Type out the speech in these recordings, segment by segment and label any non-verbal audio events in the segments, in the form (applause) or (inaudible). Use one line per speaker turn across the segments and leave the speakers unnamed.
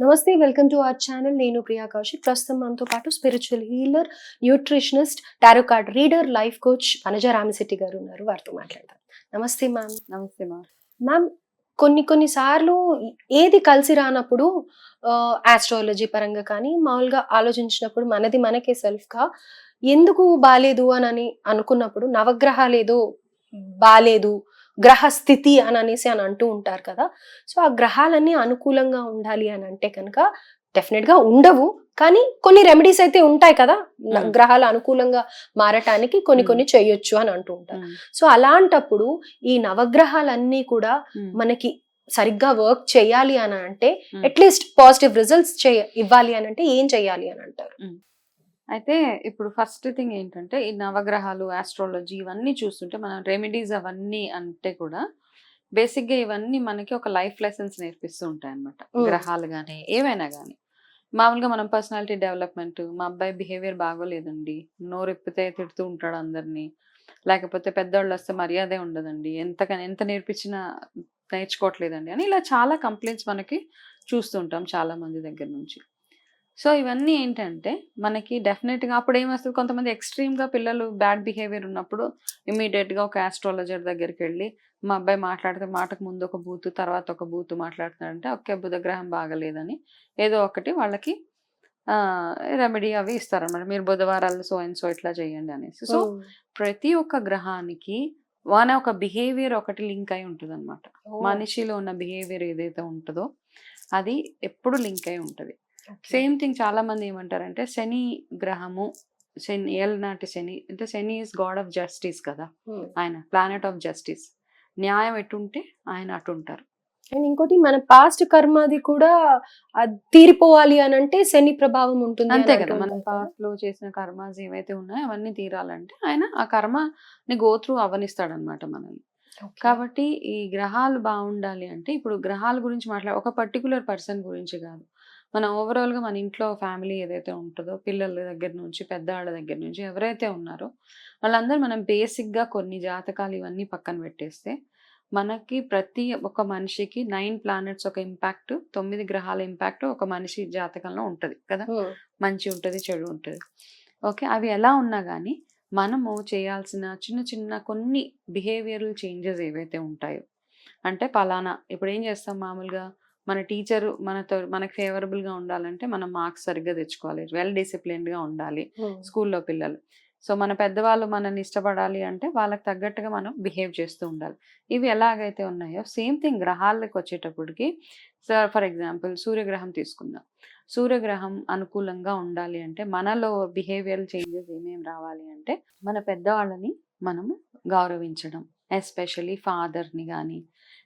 నమస్తే welcome to our channel. నేను ప్రియా కౌశిక్. ప్రస్తుతం మనతో పాటు spiritual healer nutritionist tarot card reader life coach Vanaja Ramasetti గారు ఉన్నారు. వారితో మాట్లాడతాం నమస్తే మ్యామ్
నమస్తే మా
మ్యామ్ కొన్ని కొన్ని సార్లు ఏది కలిసి రానప్పుడు ఆస్ట్రాలజీ పరంగా కానీ మామూలుగా ఆలోచించినప్పుడు మనది మనకే సెల్ఫ్గా ఎందుకు బాలేదు అని అని అనుకున్నప్పుడు నవగ్రహాలు ఏదో బాలేదు గ్రహ స్థితి అని అనేసి అని అంటూ ఉంటారు కదా. సో ఆ గ్రహాలన్నీ అనుకూలంగా ఉండాలి అని అంటే కనుక డెఫినెట్గా ఉండవు. కానీ కొన్ని రెమెడీస్ అయితే ఉంటాయి కదా. గ్రహాలు అనుకూలంగా మారటానికి కొన్ని. కొన్ని చేయొచ్చు అని అంటూ ఉంటారు. సో అలాంటప్పుడు ఈ నవగ్రహాలన్నీ కూడా మనకి సరిగ్గా వర్క్ చేయాలి అని అంటే. అట్లీస్ట్ పాజిటివ్ రిజల్ట్స్ చేయ ఇవ్వాలి అని అంటే ఏం చేయాలి అని అంటారు?
అయితే ఇప్పుడు ఫస్ట్ థింగ్ ఏంటంటే ఈ నవగ్రహాలు ఆస్ట్రాలజీ ఇవన్నీ చూస్తుంటే మనం రెమెడీస్ అవన్నీ అంటే కూడా బేసిక్గా ఇవన్నీ మనకి ఒక లైఫ్ లెసన్స్ నేర్పిస్తూ ఉంటాయి అనమాట. గ్రహాలు కానీ ఏవైనా కానీ మామూలుగా మనం పర్సనాలిటీ డెవలప్మెంట్ మా అబ్బాయి బిహేవియర్ బాగోలేదండి. నోరెప్పితే తిడుతూ ఉంటాడు అందరినీ. లేకపోతే పెద్దవాళ్ళు వస్తే మర్యాదే ఉండదండి. ఎంత ఎంత నేర్పించినా నేర్చుకోవట్లేదండి అని ఇలా చాలా కంప్లైంట్స్ మనకి చూస్తుంటాం చాలా మంది దగ్గర నుంచి. సో ఇవన్నీ ఏంటంటే మనకి డెఫినెట్గా అప్పుడు ఏమొస్తుంది కొంతమంది ఎక్స్ట్రీమ్గా పిల్లలు బ్యాడ్ బిహేవియర్ ఉన్నప్పుడు ఇమీడియట్గా ఒక ఆస్ట్రాలజర్ దగ్గరికి వెళ్ళి మా అబ్బాయి మాట్లాడితే మాటకు ముందు ఒక బూతు తర్వాత ఒక బూతు మాట్లాడుతున్నాడంటే ఒకే బుధగ్రహం బాగలేదని ఏదో ఒకటి వాళ్ళకి రెమెడీ అవి ఇస్తారన్నమాట మీరు బుధవారాలు సో అండ్ సో ఇట్లా చేయండి అనేసి సో. ప్రతి ఒక్క గ్రహానికి వాన ఒక బిహేవియర్ ఒకటి లింక్ అయి ఉంటుంది అనమాట. మనిషిలో ఉన్న బిహేవియర్ ఏదైతే ఉంటుందో అది ఎప్పుడు లింక్ అయి ఉంటుంది. సేమ్ థింగ్ చాలా మంది ఏమంటారంటే శని గ్రహము శని ఏళ్ళనాటి శని అంటే Shani is god of justice కదా. ఆయన ప్లానెట్ ఆఫ్ జస్టిస్ న్యాయం ఎటుంటే ఆయన అటు ఉంటారు
అండ్ ఇంకోటి మన పాస్ట్ కర్మది కూడా అది తీరిపోవాలి అని అంటే శని ప్రభావం ఉంటుంది
అంతే కదా మనం. పాస్ట్లో చేసిన కర్మాస్ ఏవైతే ఉన్నాయో అవన్నీ తీరాలంటే ఆయన ఆ కర్మని గో త్రూ అవనిస్తాడు అనమాట మనల్ని. కాబట్టి ఈ గ్రహాలు బాగుండాలి అంటే ఇప్పుడు గ్రహాల గురించి మాట్లాడ ఒక పర్టికులర్ పర్సన్ గురించి కాదు మన ఓవరాల్గా మన ఇంట్లో ఫ్యామిలీ ఏదైతే ఉంటుందో పిల్లల దగ్గర నుంచి పెద్దవాళ్ళ దగ్గర నుంచి ఎవరైతే ఉన్నారో వాళ్ళందరూ మనం బేసిక్గా కొన్ని జాతకాలు ఇవన్నీ పక్కన పెట్టేస్తే మనకి ప్రతి ఒక్క మనిషికి నైన్ ప్లానెట్స్ ఒక ఇంపాక్ట్ తొమ్మిది గ్రహాల ఇంపాక్ట్ ఒక మనిషి జాతకంలో ఉంటది కదా. మంచి ఉంటుంది చెడు ఉంటుంది ఓకే అవి ఎలా ఉన్నా కానీ మనము చేయాల్సిన చిన్న చిన్న కొన్ని బిహేవియరల్ చేంజెస్ ఏవైతే ఉంటాయో అంటే పలానా ఇప్పుడు ఏం చేస్తాం మామూలుగా మన టీచర్ మనతో మనకి ఫేవరబుల్గా ఉండాలంటే మనం మార్క్స్ సరిగ్గా తెచ్చుకోవాలి. వెల్ డిసిప్లిన్డ్గా ఉండాలి
Mm.
స్కూల్లో పిల్లలు. సో మన పెద్దవాళ్ళు మనల్ని ఇష్టపడాలి అంటే వాళ్ళకి తగ్గట్టుగా మనం బిహేవ్ చేస్తూ ఉండాలి. ఇవి ఎలాగైతే ఉన్నాయో సేమ్ థింగ్ గ్రహాలకు వచ్చేటప్పటికి సార్ ఫర్ ఎగ్జాంపుల్ సూర్యగ్రహం తీసుకుందాం. సూర్యగ్రహం అనుకూలంగా ఉండాలి అంటే మనలో బిహేవియరల్ చేంజెస్ ఏమేమి రావాలి అంటే మన పెద్దవాళ్ళని మనము గౌరవించడం. ఎస్పెషలీ ఫాదర్ని కానీ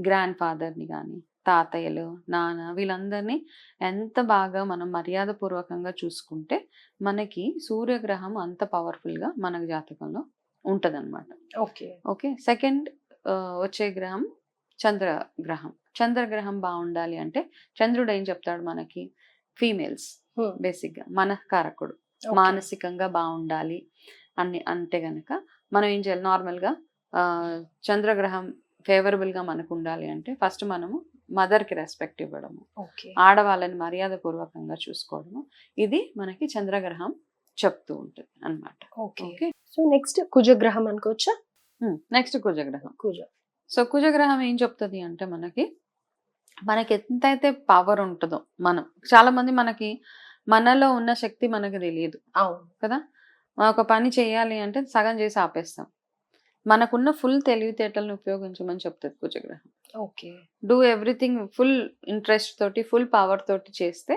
గ్రాండ్ ఫాదర్ని కానీ తాతయ్యలు నాన్న వీళ్ళందరినీ ఎంత బాగా మనం మర్యాదపూర్వకంగా చూసుకుంటే మనకి సూర్యగ్రహం అంత పవర్ఫుల్గా మన జాతకంలో ఉంటదన్నమాట
Okay.
ఓకే సెకండ్ వచ్చే గ్రహం చంద్రగ్రహం చంద్రగ్రహం బాగుండాలి అంటే చంద్రుడు ఏం చెప్తాడు మనకి ఫీమేల్స్. బేసిక్గా మనకారకుడు. మానసికంగా బాగుండాలి అని అంటే గనక మనం ఏం చేయాలి నార్మల్గా చంద్రగ్రహం ఫేవరబుల్గా మనకు ఉండాలి అంటే ఫస్ట్ మనము మదర్కి రెస్పెక్ట్ ఇవ్వడము. ఆడవాళ్ళని మర్యాదపూర్వకంగా చూసుకోవడము ఇది మనకి చంద్రగ్రహం చెప్తూ ఉంటుంది అనమాట. ఓకే.
సో నెక్స్ట్ కుజగ్రహం అనుకోవచ్చా?
నెక్స్ట్ కుజగ్రహం.
కుజ.
సో కుజగ్రహం ఏం చెప్తుంది అంటే మనకి మనకి ఎంతైతే పవర్ ఉంటుందో మనం చాలా మంది మనకి మనలో ఉన్న శక్తి మనకు తెలియదు.
అవును.
కదా? ఒక పని చేయాలి అంటే సగం చేసి ఆపేస్తాం. మనకున్న ఫుల్ తెలివితేటలను ఉపయోగించమని చెప్తుంది కుజగ్రహం
okay.
Do everything full interest తోటి ఫుల్ పవర్ తోటి చేస్తే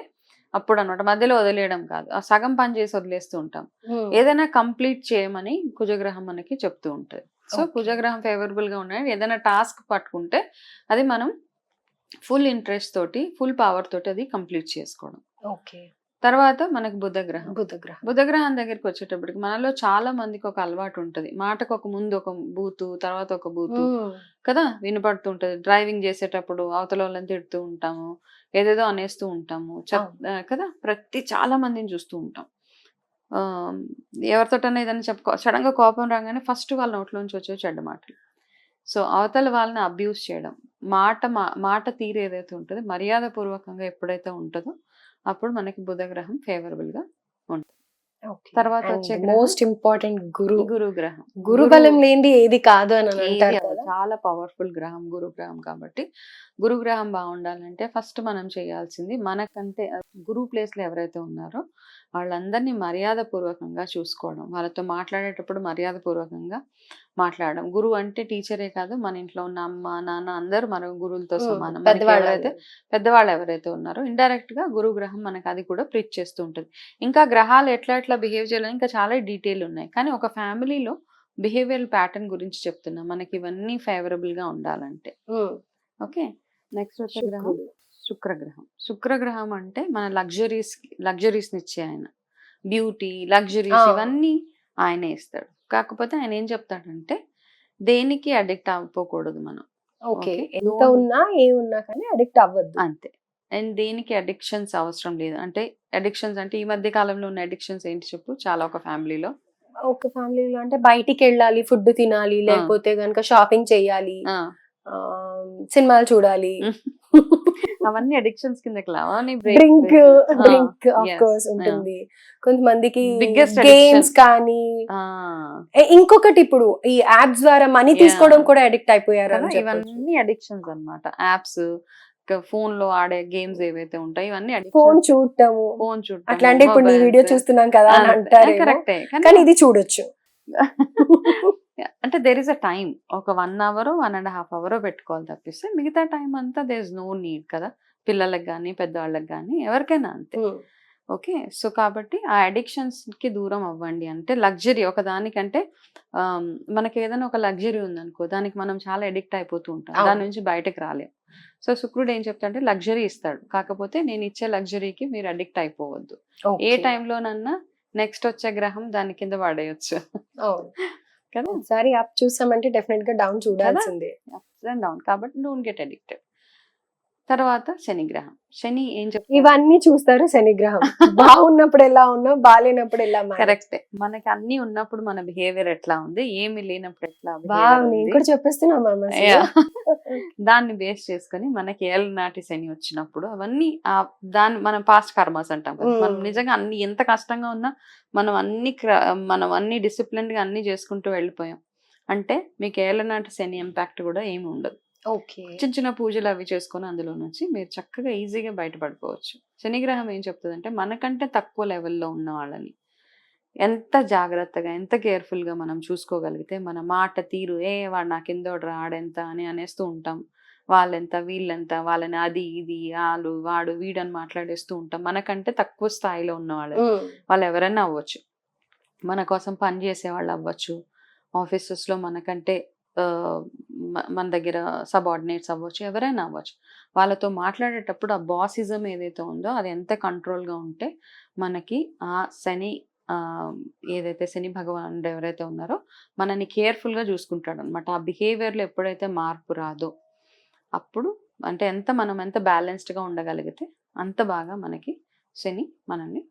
అప్పుడు అనమాట మధ్యలో వదిలేయడం కాదు. ఆ సగం పని చేసి వదిలేస్తూ ఉంటాం. ఏదైనా కంప్లీట్ చేయమని కుజగ్రహం మనకి చెప్తూ ఉంటుంది. సో. కుజగ్రహం ఫేవరబుల్గా ఉన్నాయి? ఏదైనా టాస్క్ పట్టుకుంటే అది మనం ఫుల్ ఇంట్రెస్ట్ తోటి ఫుల్ పవర్ తోటి అది కంప్లీట్ చేసుకోవడం.
ఓకే.
తర్వాత మనకు బుధగ్రహం.
బుధగ్రహం.
బుధగ్రహం దగ్గరికి వచ్చేటప్పటికి మనలో చాలా మందికి ఒక అలవాటు ఉంటది. మాటకు ఒక ముందు ఒక బూతు తర్వాత ఒక బూతు కదా? వినపడుతుంటది. డ్రైవింగ్ చేసేటప్పుడు అవతల వాళ్ళని తిడుతూ ఉంటాము. ఏదేదో అనేస్తూ ఉంటాము. కదా? ప్రతి చాలా మందిని చూస్తూ ఉంటాం. ఆ, ఎవరితోటన్నా ఏదైనా చెప్పుకో సడన్గా కోపం రాగానే ఫస్ట్ వాళ్ళ నోట్లోంచి వచ్చే చెడ్డ మాటలు. సో అవతల వాళ్ళని అబ్యూస్ చేయడం. మాట మా- మాట తీరు ఏదైతే ఉంటుందో మర్యాద పూర్వకంగా ఎప్పుడైతే ఉంటుందో అప్పుడు మనకి బుధగ్రహం ఫేవరబుల్గా తర్వాత వచ్చే గ్రహం?
మోస్ట్ ఇంపార్టెంట్ గురు.
గురు గ్రహం
గురు బలం లేనిది ఏది కాదు అని అంటారు
చాలా పవర్ఫుల్ గ్రహం గురు గ్రహం కాబట్టి. గురు గ్రహం బాగుండాలంటే ఫస్ట్ మనం చేయాల్సింది మనకంటే ఆ, గురు ప్లేస్లో ఎవరైతే ఉన్నారో వాళ్ళందరినీ మర్యాద పూర్వకంగా చూసుకోవడం. వాళ్ళతో మాట్లాడేటప్పుడు మర్యాద పూర్వకంగా మాట్లాడడం. గురువు అంటే టీచరే కాదు మన ఇంట్లో ఉన్న అమ్మ నాన్న అందరూ మన గురువులతో సమానం. ఎవరైతే పెద్దవాళ్ళు ఎవరైతే ఉన్నారో ఇండైరెక్ట్గా గురు గ్రహం మనకు అది కూడా ప్రీచ్ చేస్తూ ఉంటుంది. ఇంకా గ్రహాలు ఎట్లా ఎట్లా బిహేవ్ చేయాలని ఇంకా చాలా డీటెయిల్ ఉన్నాయి. కానీ ఒక ఫ్యామిలీలో బిహేవియర్ ప్యాటర్న్ గురించి చెప్తున్నా. మనకి ఇవన్నీ ఫేవరబుల్గా ఉండాలంటే. ఓకే? నెక్స్ట్ వచ్చే గ్రహం. శుక్రగ్రహం. శుక్రగ్రహం అంటే మన లగ్జరీస్ లగ్జరీస్ ఇచ్చే ఆయన. Beauty luxuries. ఇవన్నీ ఆయనే ఇస్తాడు. కాకపోతే ఆయన ఏం చెప్తాడంటే దేనికి అడిక్ట్ అవ్వకూడదు మనం.
ఓకే. ఎంత ఉన్నా ఏ ఉన్నా కానీ అడిక్ట్ అవ్వద్దు.
అంతే. అండ్ దేనికి అడిక్షన్స్ అవసరం లేదు. అంటే అడిక్షన్స్ అంటే ఈ మధ్య కాలంలో ఉన్న అడిక్షన్స్ ఏంటి చెప్పు? చాలా ఒక ఫ్యామిలీలో
ఒక ఫ్యామిలీలో అంటే బయటికి వెళ్ళాలి ఫుడ్ తినాలి లేకపోతే గనుక షాపింగ్ చేయాలి సినిమాలు చూడాలి. (laughs)
అవన్నీ అడిక్షన్స్ కిందకి లావా
డ్రింక్ డ్రింక్ ఆఫ్ కోర్స్ ఉంటుంది. కొంతమందికి గేమ్స్. కానీ ఇంకొకటి ఇప్పుడు ఈ యాప్స్ ద్వారా మనీ. తీసుకోవడం కూడా అడిక్ట్ అయిపోయారు.
ఇవన్నీ అడిక్షన్స్ అన్నమాట. యాప్స్ ఫోన్లో ఆడే గేమ్స్ ఏవైతే ఉంటాయి ఇవన్నీ
ఫోన్ చూడటము
ఫోన్ చూడటం
అట్లా అంటే ఇప్పుడు నీ వీడియో చూస్తున్నాం కదా అని అంటారు
కరెక్టే
కానీ ఇది చూడొచ్చు.
అంటే దేర్ ఇస్ అ టైం ఒక one hour one and half hour పెట్టుకోవాలి తప్పిస్తే మిగతా టైం అంతా దేర్ ఇస్ నో నీడ్ కదా. పిల్లలకు కానీ పెద్దవాళ్ళకి కానీ ఎవరికైనా అంతే. ఓకే సో కాబట్టి ఆ అడిక్షన్స్కి దూరం అవ్వండి అంటే లగ్జరీ ఒక దానికంటే మనకి ఏదైనా ఒక లగ్జరీ ఉందనుకో దానికి మనం చాలా అడిక్ట్ అయిపోతూ ఉంటాం. దాని నుంచి బయటకు రాలేం. సో శుక్రుడు ఏం చెప్తాడంటే లగ్జరీ ఇస్తాడు. కాకపోతే నేను ఇచ్చే లగ్జరీకి మీరు అడిక్ట్ అయిపోవద్దు. ఏ. టైంలోనన్నా నెక్స్ట్ వచ్చే గ్రహం దాని కింద పడేయచ్చు
అవును.
కదా?
ఒకసారి యాప్ చూసామంటే డెఫినెట్గా డౌన్ చూడాల్సిందే.
అప్స్ అండ్ డౌన్ కాబట్టి డోంట్ గెట్ అడిక్టెడ్ తర్వాత శని గ్రహం శని ఏం చెప్తాడు
ఇవన్నీ చూస్తారు శనిగ్రహం (laughs) బాగున్నప్పుడు ఎలా ఉన్నా బాగాలేనప్పుడు ఎలా.
కరెక్టే మనకి అన్ని ఉన్నప్పుడు మన బిహేవియర్ ఎట్లా ఉంది ఏమి లేనప్పుడు ఎట్లా.
కూడా చెప్పేస్తున్నా. (laughs) (laughs)
దాన్ని బేస్ చేసుకొని మనకి ఏళ్ళ నాటి శని వచ్చినప్పుడు అవన్నీ ఆ దాన్ని మనం పాస్ట్ కర్మస్ అంటాం. మనం. నిజంగా అన్ని ఎంత కష్టంగా ఉన్నా మనం అన్ని మనం అన్ని డిసిప్లిన్గా అన్ని చేసుకుంటూ వెళ్ళిపోయాం అంటే మీకు ఏళ్ళ నాటి శని ఇంపాక్ట్ కూడా ఏమి ఉండదు
ఓకే.
చిన్న చిన్న పూజలు అవి చేసుకొని అందులో నుంచి మీరు చక్కగా ఈజీగా బయటపడిపోవచ్చు. శనిగ్రహం ఏం చెప్తుందంటే మనకంటే తక్కువ లెవెల్లో ఉన్న వాళ్ళని ఎంత జాగ్రత్తగా ఎంత కేర్ఫుల్గా మనం చూసుకోగలిగితే మన మాట తీరు ఏ వాడు నా కిందోడు ఆడెంత అని అనేస్తూ ఉంటాం. వాళ్ళెంత వీళ్ళెంత వాళ్ళని అది ఇది వాళ్ళు వాడు వీడని మాట్లాడేస్తూ ఉంటాం. మనకంటే తక్కువ స్థాయిలో ఉన్న వాళ్ళు. వాళ్ళు ఎవరైనా అవ్వచ్చు. మన కోసం పని చేసే వాళ్ళు అవ్వచ్చు. ఆఫీసెస్లో మనకంటే మన దగ్గర సబార్డినేట్స్ అవ్వచ్చు ఎవరైనా అవ్వచ్చు. వాళ్ళతో మాట్లాడేటప్పుడు ఆ బాసిజం ఏదైతే ఉందో అది ఎంత కంట్రోల్గా ఉంటే మనకి ఆ శని ఏదైతే శని భగవానుడు ఎవరైతే ఉన్నారో మనని కేర్ఫుల్గా చూసుకుంటాడు అనమాట ఆ బిహేవియర్లో ఎప్పుడైతే మార్పు రాదో అప్పుడు అంటే ఎంత మనం ఎంత బ్యాలెన్స్డ్గా ఉండగలిగితే అంత బాగా మనకి శని మనల్ని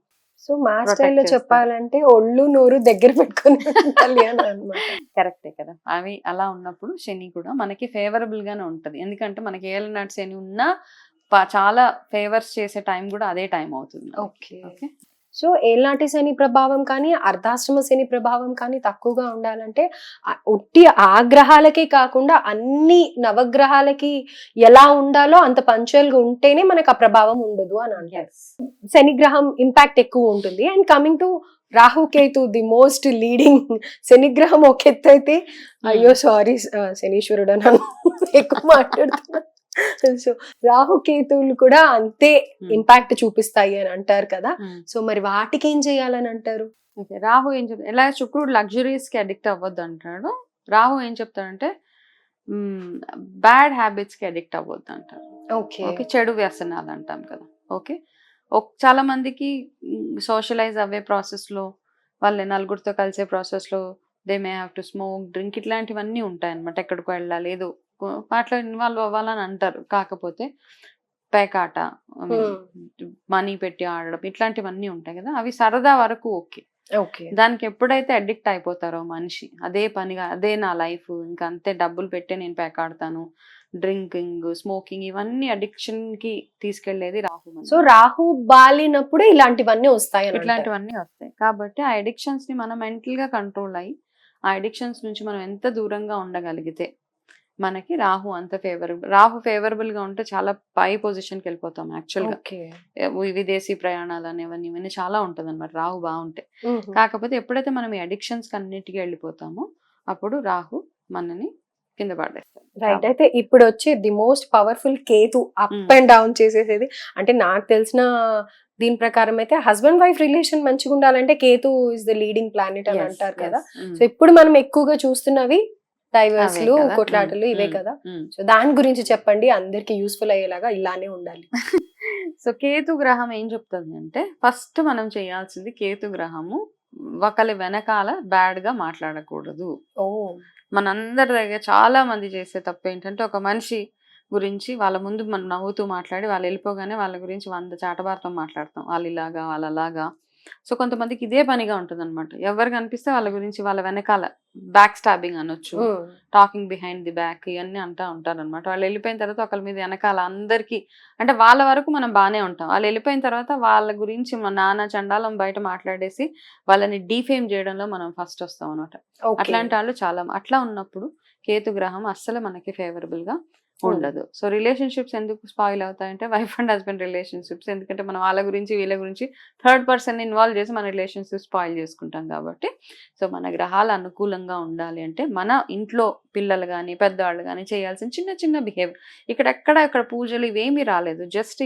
సో మా స్టైల్లో. చెప్పాలంటే ఒళ్ళు నోరు దగ్గర పెట్టుకొని (laughs) ఉండాలి అని అన్నమాట.
కరెక్టే కదా. అవి అలా ఉన్నప్పుడు శని కూడా మనకి ఫేవరబుల్ గానే ఉంటది. ఎందుకంటే మనకి ఏళ్ళనాటి శని ఉన్నా చాలా ఫేవర్స్ చేసే టైం కూడా అదే టైం అవుతుంది
ఓకే.
ఓకే?
సో ఏలాంటి శని ప్రభావం కానీ అర్ధాశ్రమ శని ప్రభావం కానీ తక్కువగా ఉండాలంటే ఉట్టి ఆ గ్రహాలకే కాకుండా అన్ని నవగ్రహాలకి ఎలా ఉండాలో అంత పంచువల్గా ఉంటేనే మనకు ఆ ప్రభావం ఉండదు అని అంటారు. శని గ్రహం ఇంపాక్ట్ ఎక్కువ ఉంటుంది. And coming to Rahu Ketu the most leading శనిగ్రహం ఒక ఎత్తు అయితే అయ్యో సారీ శనీశ్వరుడు అని ఎక్కువ మాట్లాడుతున్నా. (laughs) సో రాహు కేతువులు కూడా అంతే ఇంపాక్ట్ చూపిస్తాయి అని అంటారు కదా. సో మరి వాటికి ఏం చేయాలని అంటారు?
రాహు ఏం చెప్తాడు ఎలా శుక్రుడు లగ్జరీస్కి అడిక్ట్ అవ్వద్దు అంటాడు. రాహు ఏం చెప్తాడంటే బ్యాడ్ హ్యాబిట్స్కి అడిక్ట్ అవ్వద్దు అంటారు
ఓకే.
ఓకే చెడు వ్యసనాలు అంటాం కదా. ఓకే. ఒక్- చాలా మందికి సోషలైజ్ అవ్వే ప్రాసెస్లో వాళ్ళ నలుగురితో కలిసే ప్రాసెస్లో they may have to smoke drink ఇట్లాంటివన్నీ ఉంటాయి అనమాట ఎక్కడికో వెళ్ళాలి ఏదో వాటిలో ఇన్వాల్వ్ అవ్వాలని అంటారు. కాకపోతే పేకాట మనీ పెట్టి ఆడడం ఇట్లాంటివన్నీ ఉంటాయి కదా. అవి సరదా వరకు ఓకే.
ఓకే.
దానికి ఎప్పుడైతే అడిక్ట్ అయిపోతారో మనిషి అదే పనిగా అదే నా లైఫ్ ఇంకా అంతే డబ్బులు పెట్టే నేను పేకాడతాను డ్రింకింగ్ స్మోకింగ్ ఇవన్నీ అడిక్షన్కి తీసుకెళ్ళేది రాహు.
సో రాహు బాలినప్పుడే ఇలాంటివన్నీ వస్తాయి.
ఇట్లాంటివన్నీ వస్తాయి. కాబట్టి ఆ అడిక్షన్స్ని మనం మెంటల్గా కంట్రోల్ అయ్యి ఆ అడిక్షన్స్ నుంచి మనం ఎంత దూరంగా ఉండగలిగితే మనకి రాహు అంత ఫేవరబుల్ రాహు ఫేవరబుల్గా ఉంటే చాలా పై పొజిషన్కి వెళ్ళిపోతాం యాక్చువల్గా
ఓకే
ఏ- విదేశీ ప్రయాణాలు అనేవన్నీ ఇవన్నీ చాలా ఉంటది అనమాట రాహు బాగుంటే. కాకపోతే ఎప్పుడైతే మనం ఈ అడిక్షన్స్ అన్నిటికీ వెళ్ళిపోతామో అప్పుడు రాహు మనని కింద పడేస్తాడు
రైట్ అయితే ఇప్పుడు వచ్చే the most powerful Ketu up. And down చేసేసేది అంటే నాకు తెలిసిన దీని ప్రకారం అయితే హస్బెండ్ వైఫ్ రిలేషన్ మంచిగా ఉండాలంటే Ketu is the leading planet అని అంటారు. కదా. సో ఇప్పుడు మనం ఎక్కువగా చూస్తున్నవి
కదా.
కొట్లాటలు ఇవే కదా. సో దాని గురించి చెప్పండి అందరికి యూస్ఫుల్ అయ్యేలాగా ఇలానే ఉండాలి. (laughs)
సో కేతు గ్రహం ఏం చెప్తుంది అంటే ఫస్ట్ మనం చేయాల్సింది కేతు గ్రహము ఒకరి వెనకాల బ్యాడ్గా మాట్లాడకూడదు.
ఓ.
మనందరి దగ్గర చాలా మంది చేసే తప్పు ఏంటంటే ఒక మనిషి గురించి వాళ్ళ ముందు మనం నవ్వుతూ మాట్లాడి వాళ్ళు వెళ్ళిపోగానే వాళ్ళ గురించి వంద చాటబారతం మాట్లాడతాం. వాళ్ళు ఇలాగా వాళ్ళు అలాగా. సో కొంతమందికి ఇదే పనిగా ఉంటుంది అనమాట ఎవరు కనిపిస్తే వాళ్ళ గురించి వాళ్ళ వెనకాల బ్యాక్ స్టాబింగ్ అనొచ్చు. టాకింగ్ బిహైండ్ ది బ్యాక్ ఇవన్నీ అంటా ఉంటారు అనమాట వాళ్ళు వెళ్ళిపోయిన తర్వాత ఒకళ్ళ మీద వెనకాల అందరికీ అంటే వాళ్ళ వరకు మనం బాగానే ఉంటాం వాళ్ళు వెళ్ళిపోయిన తర్వాత వాళ్ళ గురించి మన నాన్న చండాలం బయట మాట్లాడేసి వాళ్ళని డీఫేమ్ చేయడంలో మనం ఫస్ట్ వస్తాం అనమాట. అట్లాంటి వాళ్ళు చాలా అట్లా ఉన్నప్పుడు కేతు గ్రహం అస్సలు మనకి ఫేవరబుల్గా ఉండదు. సో రిలేషన్షిప్స్ ఎందుకు స్పాయిల్ అవుతాయంటే వైఫ్ అండ్ హస్బెండ్ రిలేషన్షిప్స్. ఎందుకంటే మనం వాళ్ళ గురించి వీళ్ళ గురించి థర్డ్ పర్సన్ ఇన్వాల్వ్ చేసి మన రిలేషన్షిప్ స్పాయిల్ చేసుకుంటాం కాబట్టి. సో మన గ్రహాలు అనుకూలంగా ఉండాలి అంటే మన ఇంట్లో పిల్లలు కానీ పెద్దవాళ్ళు కానీ చేయాల్సిన చిన్న చిన్న బిహేవియర్. ఇక్కడ ఎక్కడ ఇక్కడ పూజలు ఇవేమీ రాలేదు. జస్ట్